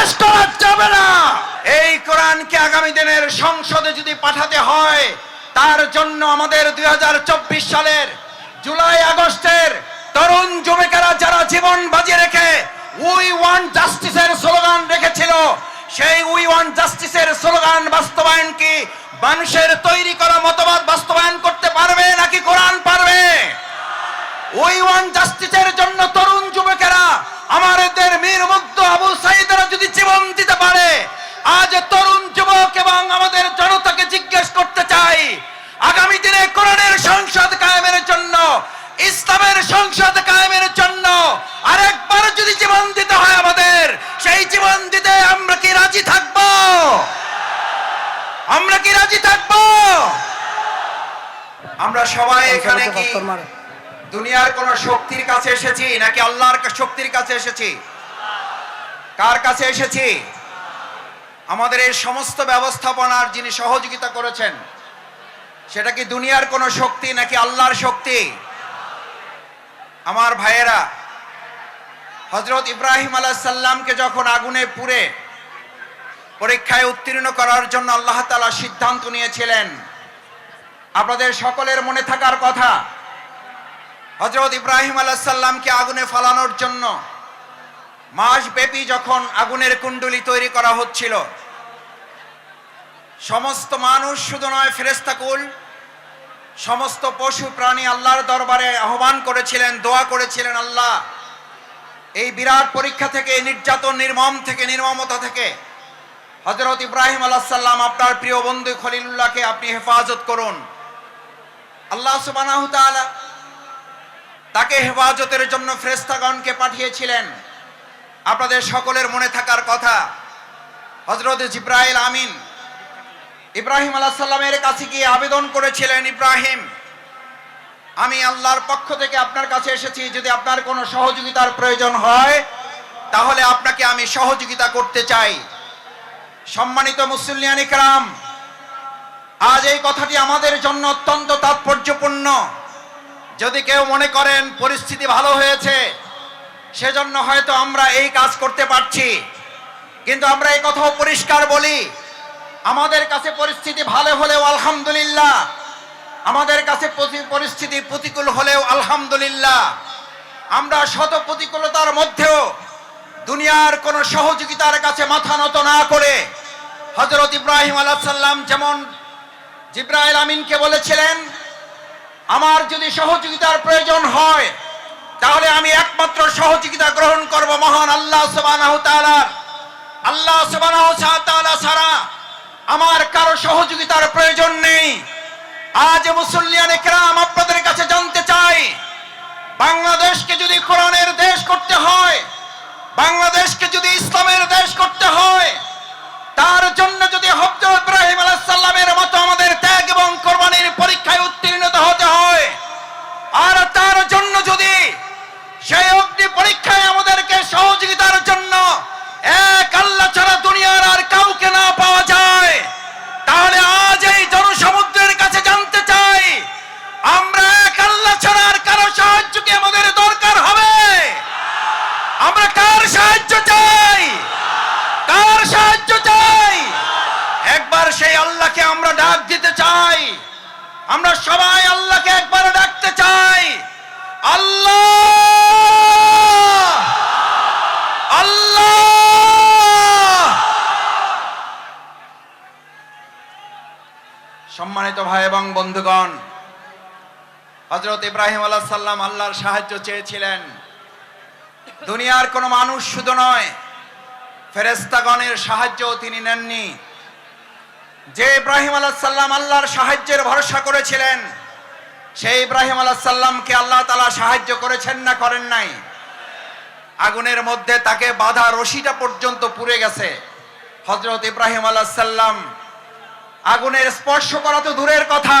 শেষ করা যাবে না। এই কোরআনকে আগামী দিনের সংসদে যদি পাঠাতে হয় তার জন্য আমাদের দুই সালের জুলাই আগস্টের তরুণ যুবকেরা যারা জীবন বাজি রেখে উই ওয়ান জাস্টিসের স্লোগান রেখেছিল সেই উই ওয়ান জাস্টিসের স্লোগান বাস্তবায়ন কি মানুষের তৈরি করা মতবাদ বাস্তবায়ন করতে পারবে নাকি কোরআন পারবে? উই ওয়ান জাস্টিসের জন্য তরুণ যুবকেরা আমাদের মীর মুগ্ধ আবু সাইদরা যদি জীবন দিতে পারে আজ তরুণ যুবক এবং আমাদের জনতাকে জিজ্ঞেস করতে চাই আগামী দিনে কোরআনের সংসদ কায়েমের জন্য ইসলামের সংসদ কায়েমের জন্য আরেকবার যদি জীবন দিতে হয় আমাদের সেই জীবন দিতে আমরা কি রাজি থাকব আমরা কি রাজি থাকব আমরা কি দুনিয়ার কোন শক্তির কাছে এসেছি নাকি আল্লাহর শক্তির কাছে এসেছি? কার কাছে এসেছি? আমাদের এই সমস্ত ব্যবস্থাপনার যিনি সহযোগিতা করেছেন সেটা কি দুনিয়ার কোন শক্তি নাকি আল্লাহর শক্তি? আমার ভাইয়েরা হজরত ইব্রাহিম আলাহ সাল্লামকে যখন আগুনে পুড়ে পরীক্ষায় উত্তীর্ণ করার জন্য আল্লাহ তালা সিদ্ধান্ত নিয়েছিলেন আপনাদের সকলের মনে থাকার কথা। হজরত ইব্রাহিম আলাহাল্লামকে আগুনে ফালানোর জন্য মাস ব্যাপী যখন আগুনের কুণ্ডলি তৈরি করা হচ্ছিল, সমস্ত মানুষ শুধু নয় ফেরেস্তাকুল সমস্ত পশু প্রাণী আল্লাহর দরবারে আহ্বান করেছিলেন, দোয়া করেছিলেন, আল্লাহ, এই বিরাট পরীক্ষা থেকে, নির্যাতন নির্মম থেকে, নির্মমতা থেকে হজরত ইব্রাহিম আলাহ সাল্লাম আপনার প্রিয় বন্ধু খলিলুল্লাহকে আপনি হেফাজত করুন। আল্লাহ তাআলা তাকে হেফাজতের জন্য ফ্রেস্তাগণকে পাঠিয়েছিলেন। আপনাদের সকলের মনে থাকার কথা হজরত জিব্রাইল আমিন ইব্রাহিম আলাহ সাল্লামের কাছে গিয়ে আবেদন করেছিলেন, ইব্রাহিম, আমি আল্লাহর পক্ষ থেকে আপনার কাছে এসেছি, যদি আপনার কোনো সহযোগিতার প্রয়োজন হয়, তাহলে আপনাকে আমি সহযোগিতা করতে চাই। সম্মানিত মুসল্লিয়ান ইকরাম, আজ এই কথাটি আমাদের জন্য অত্যন্ত তাৎপর্যপূর্ণ যদি কেউ মনে করেন পরিস্থিতি ভালো হয়েছে, সেজন্য হয়তো আমরা এই কাজ করতে পারছি। কিন্তু আমরা এই কথাও পরিষ্কার বলি, আমাদের কাছে পরিস্থিতি ভালো হলেও আলহামদুলিল্লাহ, আমাদের কাছে পরিস্থিতি প্রতিকূল হলেও আলহামদুলিল্লাহ। আমরা শত প্রতিকূলতার মধ্যেও দুনিয়ার কোন সহযোগিতার কাছে মাথা নত না করে হজরত ইব্রাহিম আলাহ সাল্লাম যেমন জিব্রাইল আমিনকে বলেছিলেন আমার যদি সহযোগিতার প্রয়োজন হয়, তাহলে আমি একমাত্র সহযোগিতা গ্রহণ করব মহান আল্লাহ সুবহানাহু তাআলার আল্লাহ সুবহানাহু তাআলা ছাড়া আমার কারও সহযোগিতার প্রয়োজন নেই। আজ মুসল্লিয়ান একরাম আপনাদের কাছে জানতে চাই, বাংলাদেশকে যদি কোরআনের দেশ করতে হয়, বাংলাদেশকে যদি ইসলামের দেশ করতে হয় তার জন্য যদি হজরত ইব্রাহিম আলাইহিস সালামের মতো আমাদের ত্যাগ এবং কোরবানির পরীক্ষায় উত্তীর্ণ হতে হয়, আর তার জন্য যদি সেই অগ্নি পরীক্ষায় আমাদেরকে সহযোগিতার জন্য এক আল্লাহ ছাড়া দুনিয়ার আর কাউকে না পাওয়া যায় তাহলে আজ এই জনসমুদ্রের কাছে জানতে চাই আমরা এক আল্লাহ ছাড়া আর কারও সাহায্য কি আমাদের দরকার হবে আমরা কার সাহায্য চাই কার সাহায্য চাই একবার সেই আল্লাহকে আমরা ডাক দিতে চাই আমরা সবাই আল্লাহকে একবার ডাকতে চাই আল্লাহ আল্লাহ সম্মানিত ভাই এবং বন্ধুগণ হজরত ইব্রাহিম আলাহ সাল্লাম আল্লাহর সাহায্য চেয়েছিলেন। দুনিয়ার কোনো মানুষ শুধু নয় ফেরেস্তাগণের সাহায্য তিনি নেননি। যে ইব্রাহিম আলাহ সাল্লাম আল্লাহর সাহায্যের ভরসা করেছিলেন, সেই ইব্রাহিম আলাহ সাল্লামকে আল্লাহ তালা সাহায্য করেছেন না করেন নাই। আগুনের মধ্যে তাকে বাধা রশিটা পর্যন্ত পুড়ে গেছে। হজরত ইব্রাহিম আলাহ সাল্লাম আগুনের স্পর্শ করা তো দূরের কথা।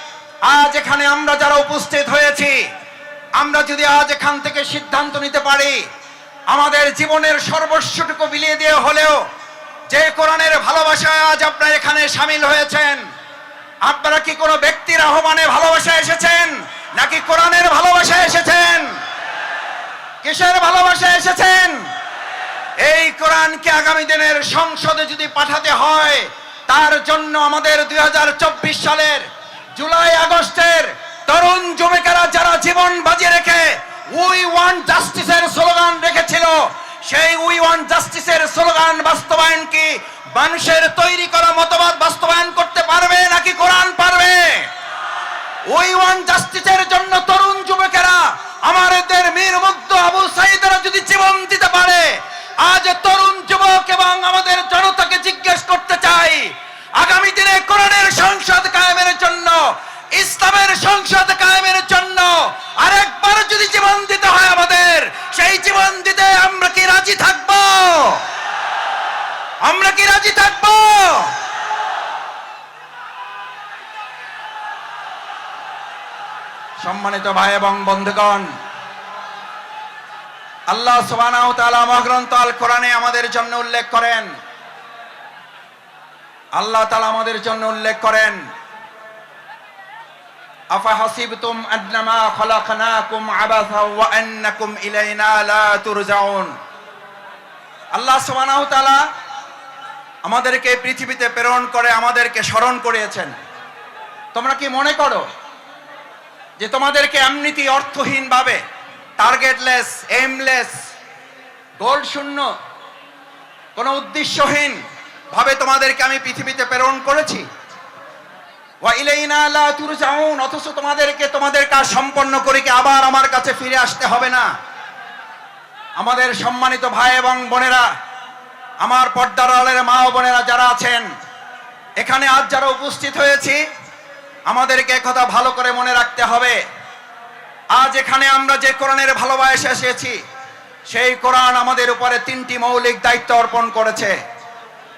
আজ এখানে আমরা যারা উপস্থিত হয়েছি, আমরা যদি আজ এখান থেকে সিদ্ধান্ত নিতে পারি, আমাদের জীবনের সর্বস্বটুকু বিলিয়ে দিয়ে হলেও যে কোরআনের ভালোবাসায় আজ আপনারা এখানে সামিল হয়েছেন, আপনারা কি কোনো ব্যক্তির আহ্বানে ভালোবাসা এসেছেন, নাকি কোরআনের ভালোবাসা এসেছেন? কিসের ভালোবাসা এসেছেন? এই কোরআনকে আগামী দিনের সংসদে যদি পাঠাতে হয়, তার জন্য আমাদের দুই হাজার চব্বিশ সালের জুলাই আগস্টের তরুণ যুবকেরা যারা জীবন বাজিয়ে রেখে উই ওয়ান জাস্টিসের স্লোগান রেখেছিল, সেই উই ওয়ান জাস্টিসের স্লোগান বাস্তবায়ন কি মানুষের তৈরি করা মতবাদ বাস্তবায়ন করতে পারবে নাকি কোরআন পারবে? ওই ওয়ান জাস্টিসের জন্য তরুণ যুবকেরা আমাদের মীর মুগ্ধ আবু সাইদরা যদি জীবন দিতে পারে, আজ তরুণ যুবক এবং আমাদের জনতাকে জিজ্ঞেস করতে চাই আগামী দিনে কোরআনের সংসদ কায়েমের জন্য, ইসলামের সংসদ কায়েমের জন্য আরেকবার যদি জীবন দিতে হয় আমাদের, সেই জীবন দিতে আমরা কি রাজি থাকব? আমরা কি রাজি থাকব? সম্মানিত ভাই এবং বন্ধুগণ, আল্লাহ সুবহানাহু ওয়া তাআলা মহাগ্রন্থ আল কোরআনে আমাদের জন্য উল্লেখ করেন আল্লাহ তালা আমাদের জন্য উল্লেখ করেন, আফা হাসিবতুম আল্লাহ আমাদেরকে পৃথিবীতে প্রেরণ করে, আমাদেরকে স্মরণ করিয়েছেন। তোমরা কি মনে করো যে তোমাদেরকে এমনিতেই অর্থহীন ভাবে টার্গেটলেস এমলেস গোল শূন্য, কোন উদ্দেশ্যহীন ভাবে তোমাদেরকে আমি পৃথিবীতে প্রেরণ করেছি। অথচ তোমাদেরকে তোমাদের কাজ সম্পন্ন করে কি আবার আমার কাছে ফিরে আসতে হবে না? আমাদের সম্মানিত ভাই এবং বোনেরা, আমার পর্দার আড়ালের মা ও বোনেরা যারা আছেন, এখানে আজ যারা উপস্থিত হয়েছি, আমাদেরকে কথা ভালো করে মনে রাখতে হবে। আজ এখানে আমরা যে কোরআনের ভালোবাসা এসেছি, সেই কোরআন আমাদের উপরে তিনটি মৌলিক দায়িত্ব অর্পণ করেছে।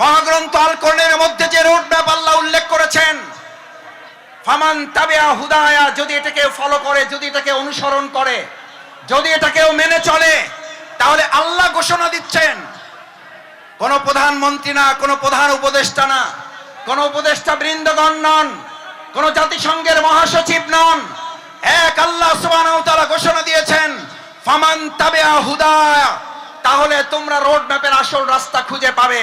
মহাগ্রন্থ আল কোরআনের মধ্যে যে রোড ম্যাপ আল্লাহ উল্লেখ করেছেন, ফামান তাবিয়া হুদায়া, যদি এটাকে ফলো করে, যদি এটাকে অনুসরণ করে, যদি এটাকেও মেনে চলে, তাহলে আল্লাহ ঘোষণা দিচ্ছেন। কোন প্রধানমন্ত্রী না, কোন প্রধান উপদেষ্টা না, কোন উপদেষ্টা বৃন্দগণ নন, কোন জাতিসংঘের মহাসচিব নন। এক আল্লাহ তাআলা ঘোষণা দিয়েছেন, ফামান তাবিয়া হুদায়া, তাহলে তোমরা রোড ম্যাপের আসল রাস্তা খুঁজে পাবে।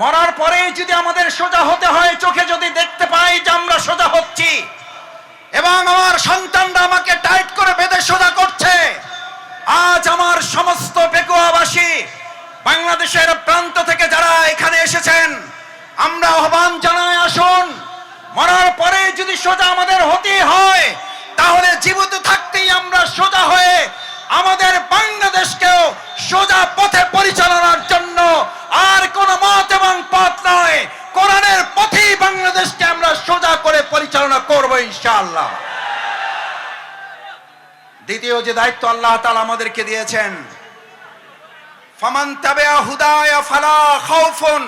মরার পরে যদি আমাদের সোজা হতে হয়, চোখে যদি দেখতে পাই যে আমরা সোজা হচ্ছি, এবং আমার সন্তানরা আমাকে টাইট করে বেঁধে সোজা করছে, আজ আমার সমস্ত বেকুয়াবাসী বাংলাদেশের প্রান্ত থেকে যারা এখানে এসেছেন, আমরা আহ্বান জানাই, আসুন। মরার পরে যদি সোজা আমাদের হতে হয়, তাহলে জীবিত থাকতেই আমরা সোজা হয়ে আমাদের বাংলাদেশকেও সোজা পথে পরিচালনার জন্য আর কোন মত পথ নয়, কোরআনের পথেই বাংলাদেশকে আমরা সোজা করে পরিচালনা করব ইনশাআল্লাহ। দ্বিতীয় যে দায়িত্ব আল্লাহ তাআলা আমাদেরকে দিয়েছেন, ফামান তাবিয়া হুদায়া ফালা খাউফুন।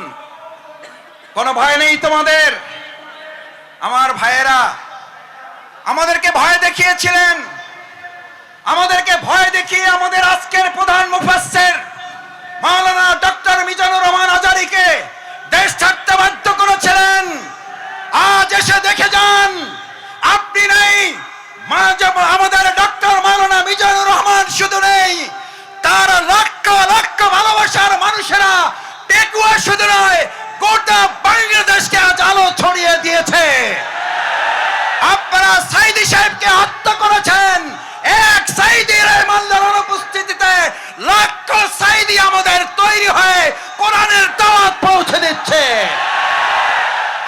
কোনো ভয় নেই তোমাদের? আমার ভাইয়েরা, আমাদেরকে ভয় দেখিয়েছিলেন। আমাদেরকে ভয় দেখিয়ে আমাদের আজকের প্রধান মুফাসসির মাওলানা ডক্টর মিজানুর রহমান আজারিকে দেশ ছাড়তে বাধ্য করেছিলেন। আজ এসে দেখে যান, আপনি নেই। আমাদের ডক্টর মাওলানা মিজানুর রহমান শুধু নেই, তার লক্ষ লক্ষ ভালোবাসার মানুষেরা টেকুয়া শুধু নয়, গোটা বাংলাদেশকে আজ আলো ছড়িয়ে দিয়েছে। আপনারা সাইদি সাহেবকে হত্যা করেছেন। এক সাইদি রহমানের অনুপস্থিতিতে লক্ষ সাইদি আমাদের তৈরি হয়ে কোরআনের দাওয়াত পৌঁছে দিচ্ছে।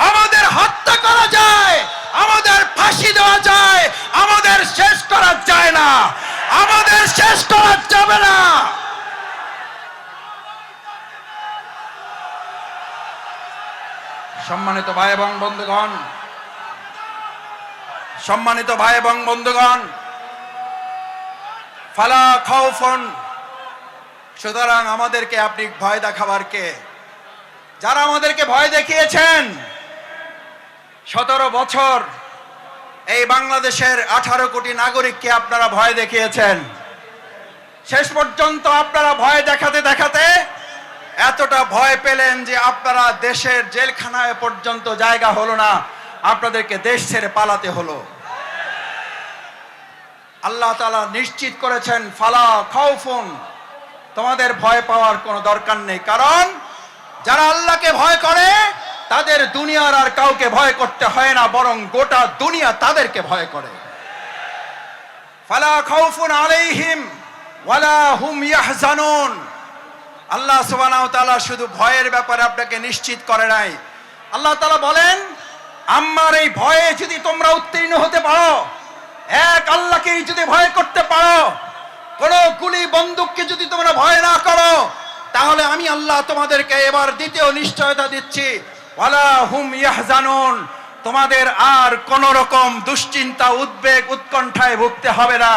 আমাদের হত্যা করা যায়, আমাদের ফাঁসি দেওয়া যায়, আমাদের শেষ করা যায় না, আমাদের শেষ করা যাবে না। সম্মানিত ভাই এবং বন্ধুগণ, সম্মানিত ভাই এবং বন্ধুগণ, ফালা খাউফন সুতরাং আমাদেরকে আপনি ভয় দেখাবার কে? যারা আমাদেরকে ভয় দেখিয়েছেন, সতেরো বছর এই বাংলাদেশের আঠারো কোটি নাগরিককে আপনারা ভয় দেখিয়েছেন। শেষ পর্যন্ত আপনারা ভয় দেখাতে দেখাতে এতটা ভয় পেলেন যে আপনারা দেশের জেলখানায় পর্যন্ত জায়গা হলো না, আপনাদেরকে দেশ ছেড়ে পালাতে হলো। আল্লাহ তালা নিশ্চিত করেছেন, ফালা খাউফুন তোমাদের ভয় পাওয়ার কোনো দরকার নেই। কারণ যারা আল্লাহকে ভয় করে, তাদের দুনিয়ার আর কাউকে ভয় করতে হয় না, বরং গোটা দুনিয়া তাদেরকে ভয় করে। ফালা আলাইহিম ওয়ালা আল্লাহ শুধু ভয়ের ব্যাপারে আপনাকে নিশ্চিত করে নাই। আল্লাহ তাআলা বলেন, আমার এই ভয়ে যদি তোমরা উত্তীর্ণ হতে পারো, এক আল্লাহকেই যদি ভয় করতে পারো কোন গুলি বন্দুককে যদি তোমরা ভয় না করো, তাহলে আমি আল্লাহ তোমাদেরকে এবার দ্বিতীয় নিশ্চয়তা দিচ্ছি। ওয়ালা হুম ইয়াহজানুন। তোমাদের আর কোন রকম দুশ্চিন্তা, উদ্বেগ, উৎকণ্ঠায় ভুগতে হবে না।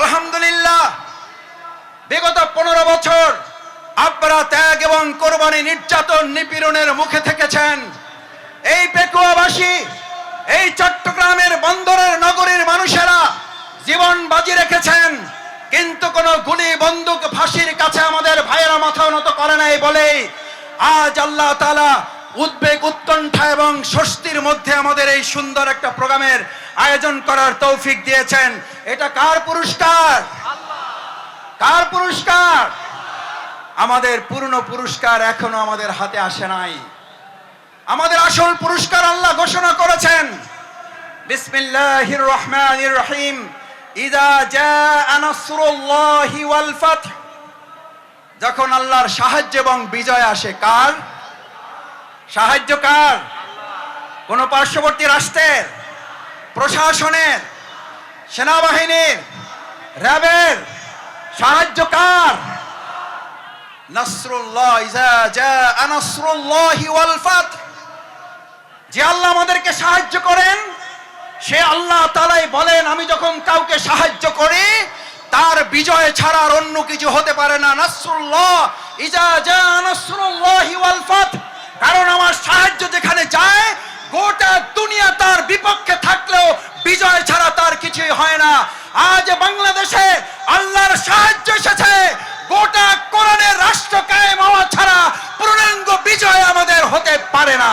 আলহামদুলিল্লাহ, বিগত পনেরো বছর আপনারা ত্যাগ এবং কোরবানি নির্যাতন নিপীড়নের মুখে থেকেছেন। এই পেকুয়াবাসী, এই চট্টগ্রামের বন্দরের নগরীর মানুষেরা জীবন বাজি রেখেছেন। কিন্তু কোন গুলি বন্দুক ফাঁসির কাছে আমাদের ভাইয়েরা মাথা উন্নত করে নাই বলেই আজ আল্লাহ তাআলা উদ্বেগ উৎকণ্ঠা এবং স্বস্তির মধ্যে আমাদের এই সুন্দর একটা প্রোগ্রামের আয়োজন করার তৌফিক দিয়েছেন। এটা কার পুরস্কার? কার পুরস্কার? আমাদের পূর্ণ পুরস্কার এখনও আমাদের হাতে আসে নাই। আমাদের আসল পুরস্কার আল্লাহ ঘোষণা করেছেন। বিসমিল্লাহির রহমানির রহিম। যখন আল্লাহর সাহায্য এবং বিজয় আসে, কার? সাহায্য কার? কোন পার্শ্ববর্তী রাষ্ট্রের? প্রশাসনের? সেনাবাহিনীর? র্যাবের? সাহায্য কার? যে আল্লাহ আমাদেরকে সাহায্য করেন সে আল্লাহ তালাই বলেন, আমি যখন কাউকে সাহায্য করি, তার বিজয় ছাড়া আর অন্য কিছু হতে পারে না। নাসরুল্লাহ, ইজা কারণ আমার সাহায্য যেখানে যায়, গোটা দুনিয়া তার বিপক্ষে থাকলেও বিজয় ছাড়া তার কিছুই হয় না। আজ বাংলাদেশে আল্লাহর সাহায্য এসেছে, গোটা কোরআনের রাষ্ট্র কায়েম হওয়া ছাড়া পূর্ণাঙ্গ বিজয় আমাদের হতে পারে না।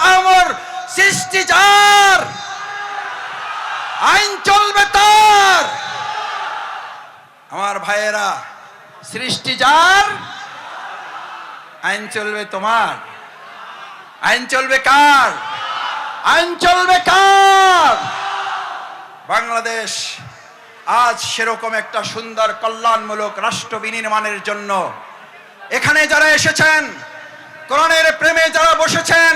সৃষ্টি যার, আইন চলবে তার। আমার ভাইয়েরা, সৃষ্টি যার, আইন চলবে তোমার। আইন চলবে কার? আইন চলবে কার? বাংলাদেশ আজ সেরকম একটা সুন্দর কল্যাণমূলক রাষ্ট্র বিনির্মাণের জন্য এখানে যারা এসেছেন, কোরআনের প্রেমে যারা বসেছেন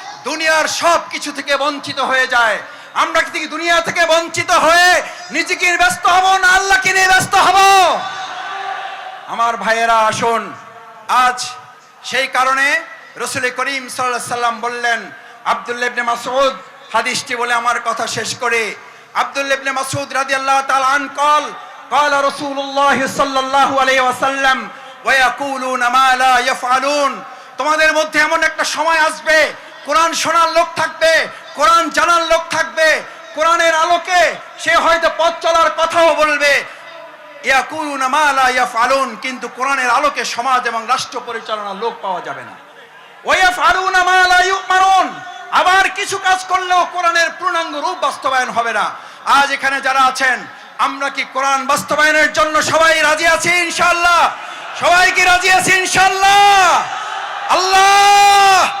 দুনিয়ার সব কিছু থেকে বঞ্চিত হয়ে যায় আমরা কি থেকে দুনিয়া থেকে বঞ্চিত হয়ে নিজেকে নিয়ে ব্যস্ত হব না আল্লাহকে নিয়ে ব্যস্ত হব আমার ভাইয়েরা আসুন আজ সেই কারণে রসুল করিম সাল্লাল্লাহু সাল্লাম বললেন আব্দুল্লাহ ইবনে মাসউদ হাদিসটি বলে আমার কথা শেষ করে আব্দুল্লাহ ইবনে মাসউদ রাদিয়াল্লাহু তাআলা আন কল قال رسول الله صلى الله عليه وسلم ويقولون ما لا يفعلون তোমাদের মধ্যে এমন একটা সময় আসবে কোরআন শোনার লোক থাকবে, কোরআন জানার লোক থাকবে, কোরআনের আলোকে সে হয়তো পথ চলার কথাও বলবে। কিন্তু কোরআনের আলোকে সমাজ এবং রাষ্ট্র পরিচালনার লোক পাওয়া যাবে না। আবার কিছু কাজ করলেও কোরআনের পূর্ণাঙ্গ রূপ বাস্তবায়ন হবে না। আজ এখানে যারা আছেন, আমরা কি কোরআন বাস্তবায়নের জন্য সবাই রাজি আছি ইনশাআল্লাহ? সবাই কি রাজি আছি ইনশাআল্লাহ? আল্লাহ!